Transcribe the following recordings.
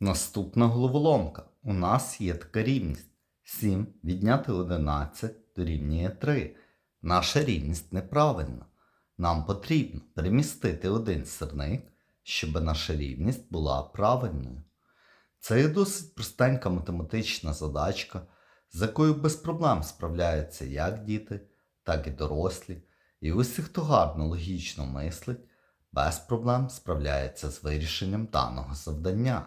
Наступна головоломка. У нас є така рівність. 7 відняти 11 дорівнює 3. Наша рівність неправильна. Нам потрібно перемістити один сирник, щоб наша рівність була правильною. Це є досить простенька математична задачка, з якою без проблем справляються як діти, так і дорослі. І усі, хто гарно логічно мислить, без проблем справляється з вирішенням даного завдання.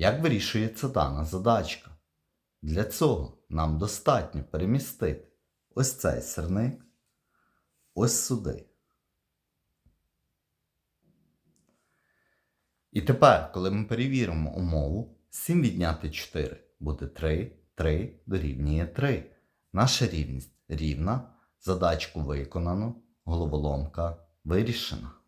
Як вирішується дана задачка? Для цього нам достатньо перемістити ось цей сирник ось сюди. І тепер, коли ми перевіримо умову, 7 відняти 4 буде 3, 3 дорівнює 3. Наша рівність рівна, задачку виконано, головоломка вирішена.